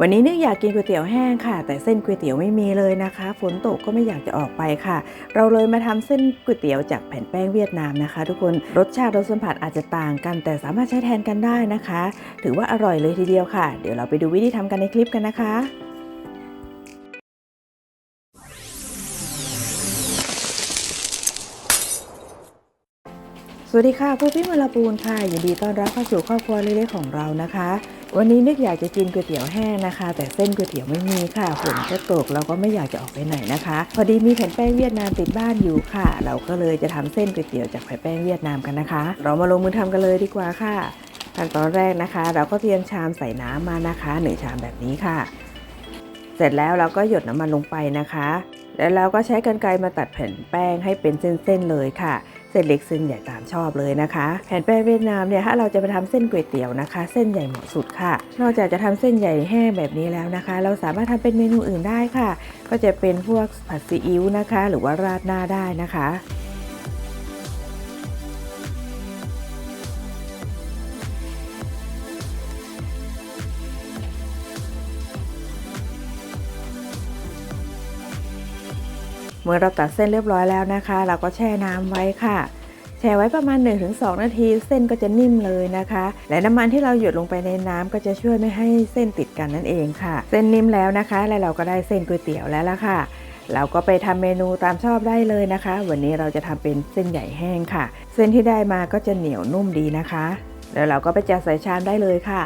วันนี้นึกอยากกินก๋วยเตี๋ยวแห้งค่ะ แต่เส้นก๋วยเตี๋ยวไม่มีเลยนะคะ ฝนตกก็ไม่อยากจะออกไปค่ะ เราเลยมาทำเส้นก๋วยเตี๋ยวจากแผ่นแป้งเวียดนามนะคะ ทุกคนรสชาติรสสัมผัสอาจจะต่างกัน แต่สามารถใช้แทนกันได้นะคะ ถือว่าอร่อยเลยทีเดียวค่ะ เดี๋ยวเราไปดูวิธีทำกันในคลิปกันนะคะ วัสดีค่ะผู้พี่มลปูนค่ะยินดีต้อนรับเข้าสู่ครอบครัวเล็กๆของเรานะคะ วันนี้นึกอยากจะกินก๋วยเตี๋ยวแห้งนะคะ แต่เส้นก๋วยเตี๋ยวไม่มีค่ะฝนก็ตกเราก็ไม่อยากจะออกไปไหนนะคะ พอดีมีแผ่นแป้งเวียดนามติดบ้านอยู่ค่ะ เราก็เลยจะทำเส้นก๋วยเตี๋ยวจากแผ่นแป้งเวียดนามกันนะคะ เรามาลงมือทำกันเลยดีกว่าค่ะขั้นตอนแรกนะคะ เราก็เตรียมชามใส่น้ำมานะคะหนึ่งชามแบบนี้ค่ะ เสร็จแล้วเราก็หยดน้ำมันลงไปนะคะ แล้วเราก็ใช้กรรไกรมาตัดแผ่นแป้งให้เป็นเส้นๆเลยค่ะ เส้นเล็กเส้นใหญ่ตามชอบเลยนะคะแผ่นแป้งเวียดนามเนี่ยถ้าเราจะไปทำเส้นก๋วยเตี๋ยวนะคะ เส้นใหญ่เหมาะสุดค่ะ นอกจากจะทำเส้นใหญ่แห้งแบบนี้แล้วนะคะ เราสามารถทำเป็นเมนูอื่นได้ค่ะ ก็จะเป็นพวกผัดซีอิ๊วนะคะ หรือว่าราดหน้าได้นะคะ เมื่อเราตัดเส้นเรียบร้อยแล้วนะคะ เราก็แช่น้ำไว้ค่ะ แช่ไว้ประมาณ 1-2 นาที เส้นก็จะนิ่มเลยนะคะ และน้ำมันที่เราหยดลงไปในน้ำก็จะช่วยไม่ให้เส้นติดกันนั่นเองค่ะ เส้นนิ่มแล้วนะคะ และเราก็ได้เส้นก๋วยเตี๋ยวแล้วละค่ะเราก็ไปทำเมนูตามชอบได้เลยนะคะ วันนี้เราจะทำเป็นเส้นใหญ่แห้งค่ะ เส้นที่ได้มาก็จะเหนียวนุ่มดีนะคะ แล้วเราก็ไปจัดใส่ชามได้เลยค่ะ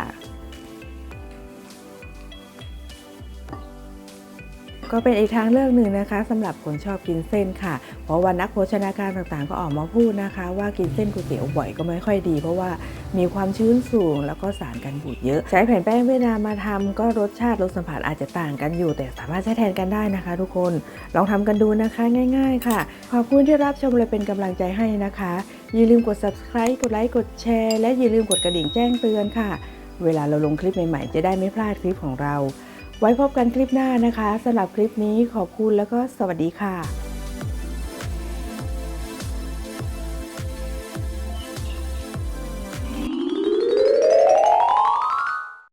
ก็เป็นอีกทางเลือกหนึ่งนะคะสำหรับคนชอบกินเส้นค่ะ เพราะว่านักโภชนาการต่างๆ ก็ออกมาพูดนะคะ ว่ากินเส้นก๋วยเตี๋ยวบ่อยก็ไม่ค่อยดี เพราะว่ามีความชื้นสูงแล้วก็สารกันบูดเยอะ ใช้แผ่นแป้งเวียดนามมาทำก็รสชาติรสสัมผัสอาจจะต่างกันอยู่ แต่สามารถใช้แทนกันได้นะคะ ทุกคนลองทำกันดูนะคะง่าย ๆ ค่ะ ขอบคุณที่รับชมเลยเป็นกำลังใจให้นะคะ อย่าลืมกด subscribe กดไลค์กดแชร์และอย่าลืมกดกระดิ่งแจ้งเตือนค่ะ เวลาเราลงคลิปใหม่ๆ จะได้ไม่พลาดคลิปของเรา ไว้พบกันคลิปหน้านะคะสำหรับคลิปนี้ขอบคุณแล้วก็สวัสดีค่ะ